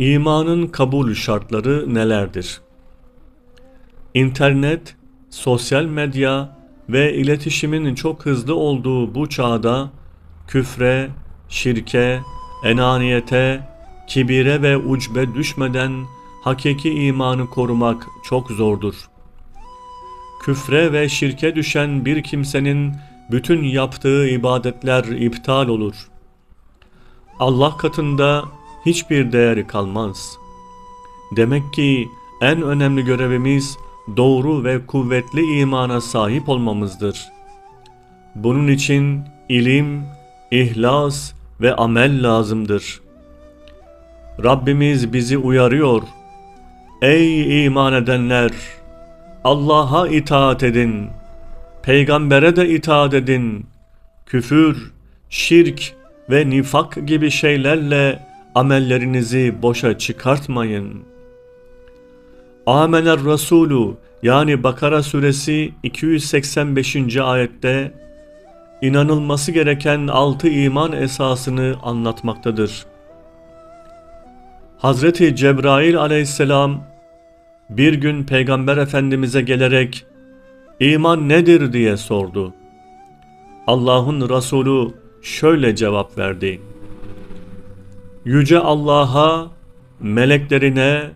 İmanın kabul şartları nelerdir? İnternet, sosyal medya ve iletişimin çok hızlı olduğu bu çağda küfre, şirke, enaniyete, kibire ve ucbe düşmeden hakiki imanı korumak çok zordur. Küfre ve şirke düşen bir kimsenin bütün yaptığı ibadetler iptal olur. Allah katında hiçbir değeri kalmaz. Demek ki en önemli görevimiz doğru ve kuvvetli imana sahip olmamızdır. Bunun için ilim, ihlas ve amel lazımdır. Rabbimiz bizi uyarıyor. Ey iman edenler! Allah'a itaat edin. Peygambere de itaat edin. Küfür, şirk ve nifak gibi şeylerle amellerinizi boşa çıkartmayın. Amener Resulü yani Bakara suresi 285. ayette inanılması gereken altı iman esasını anlatmaktadır. Hazreti Cebrail aleyhisselam bir gün Peygamber Efendimiz'e gelerek iman nedir diye sordu. Allah'ın Resulü şöyle cevap verdi. Yüce Allah'a, meleklerine,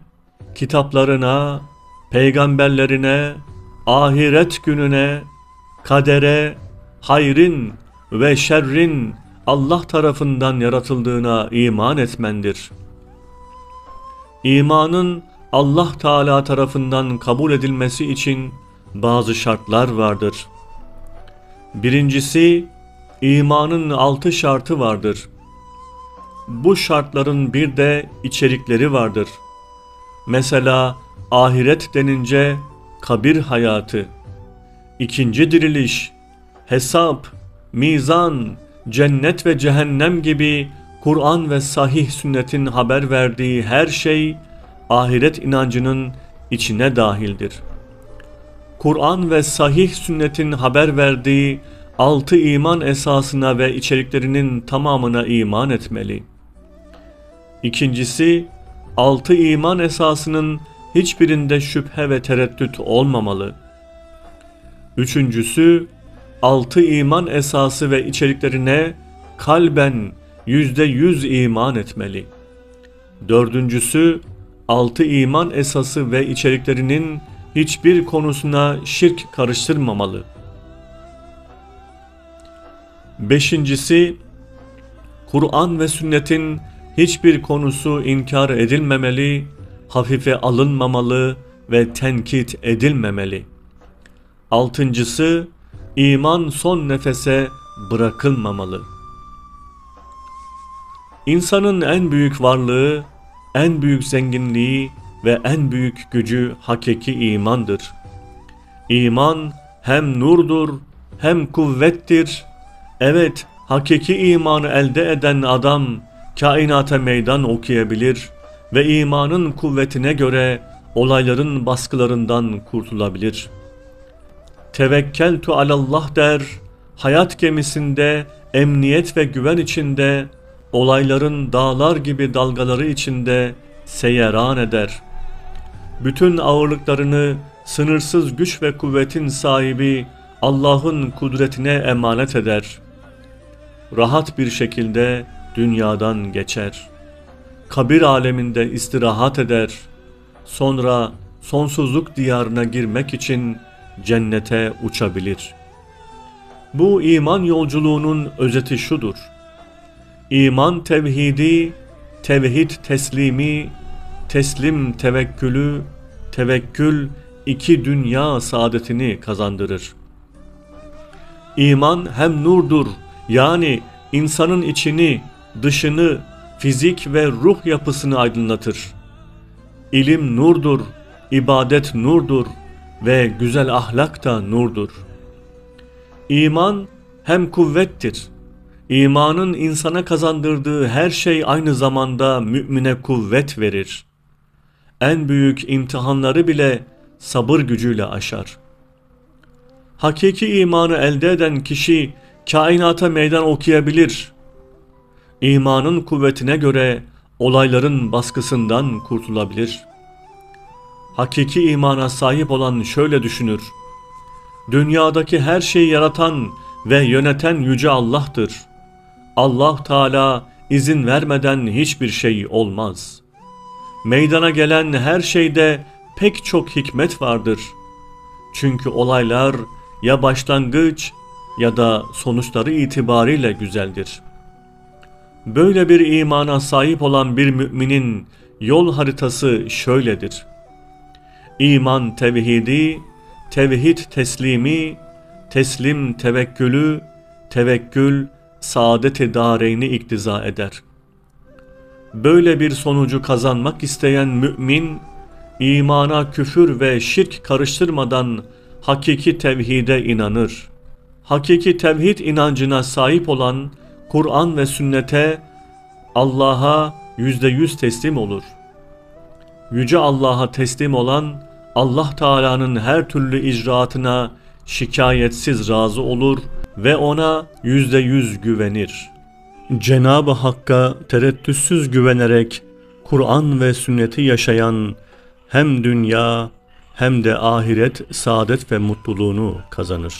kitaplarına, peygamberlerine, ahiret gününe, kadere, hayrın ve şerrin Allah tarafından yaratıldığına iman etmendir. İmanın Allah Teala tarafından kabul edilmesi için bazı şartlar vardır. Birincisi, imanın altı şartı vardır. Bu şartların bir de içerikleri vardır. Mesela ahiret denince kabir hayatı, ikinci diriliş, hesap, mizan, cennet ve cehennem gibi Kur'an ve sahih sünnetin haber verdiği her şey ahiret inancının içine dahildir. Kur'an ve sahih sünnetin haber verdiği altı iman esasına ve içeriklerinin tamamına iman etmeli. İkincisi, altı iman esasının hiçbirinde şüphe ve tereddüt olmamalı. Üçüncüsü, altı iman esası ve içeriklerine kalben yüzde yüz iman etmeli. Dördüncüsü, altı iman esası ve içeriklerinin hiçbir konusuna şirk karıştırmamalı. Beşincisi, Kur'an ve sünnetin hiçbir konusu inkar edilmemeli, hafife alınmamalı ve tenkit edilmemeli. Altıncısı, iman son nefese bırakılmamalı. İnsanın en büyük varlığı, en büyük zenginliği ve en büyük gücü hakiki imandır. İman hem nurdur, hem kuvvettir. Evet, hakiki imanı elde eden adam kainata meydan okuyabilir ve imanın kuvvetine göre olayların baskılarından kurtulabilir. Tevekkeltu alallah der, hayat gemisinde emniyet ve güven içinde, olayların dağlar gibi dalgaları içinde seyeran eder. Bütün ağırlıklarını sınırsız güç ve kuvvetin sahibi Allah'ın kudretine emanet eder. Rahat bir şekilde dünyadan geçer. Kabir aleminde istirahat eder. Sonra sonsuzluk diyarına girmek için cennete uçabilir. Bu iman yolculuğunun özeti şudur. İman tevhidi, tevhid teslimi, teslim tevekkülü, tevekkül iki dünya saadetini kazandırır. İman hem nurdur yani insanın içini, dışını, fizik ve ruh yapısını aydınlatır. İlim nurdur, ibadet nurdur ve güzel ahlak da nurdur. İman hem kuvvettir. İmanın insana kazandırdığı her şey aynı zamanda mümine kuvvet verir. En büyük imtihanları bile sabır gücüyle aşar. Hakiki imanı elde eden kişi kainata meydan okuyabilir. İmanın kuvvetine göre olayların baskısından kurtulabilir. Hakiki imana sahip olan şöyle düşünür. Dünyadaki her şeyi yaratan ve yöneten yüce Allah'tır. Allah Teala izin vermeden hiçbir şey olmaz. Meydana gelen her şeyde pek çok hikmet vardır. Çünkü olaylar ya başlangıç ya da sonuçları itibariyle güzeldir. Böyle bir imana sahip olan bir müminin yol haritası şöyledir. İman tevhidi, tevhid teslimi, teslim tevekkülü, tevekkül saadet-i dareyni iktiza eder. Böyle bir sonucu kazanmak isteyen mümin, imana küfür ve şirk karıştırmadan hakiki tevhide inanır. Hakiki tevhid inancına sahip olan Kur'an ve sünnete Allah'a yüzde yüz teslim olur. Yüce Allah'a teslim olan Allah Teala'nın her türlü icraatına şikayetsiz razı olur ve ona yüzde yüz güvenir. Cenab-ı Hakk'a tereddütsüz güvenerek Kur'an ve sünneti yaşayan hem dünya hem de ahiret saadet ve mutluluğunu kazanır.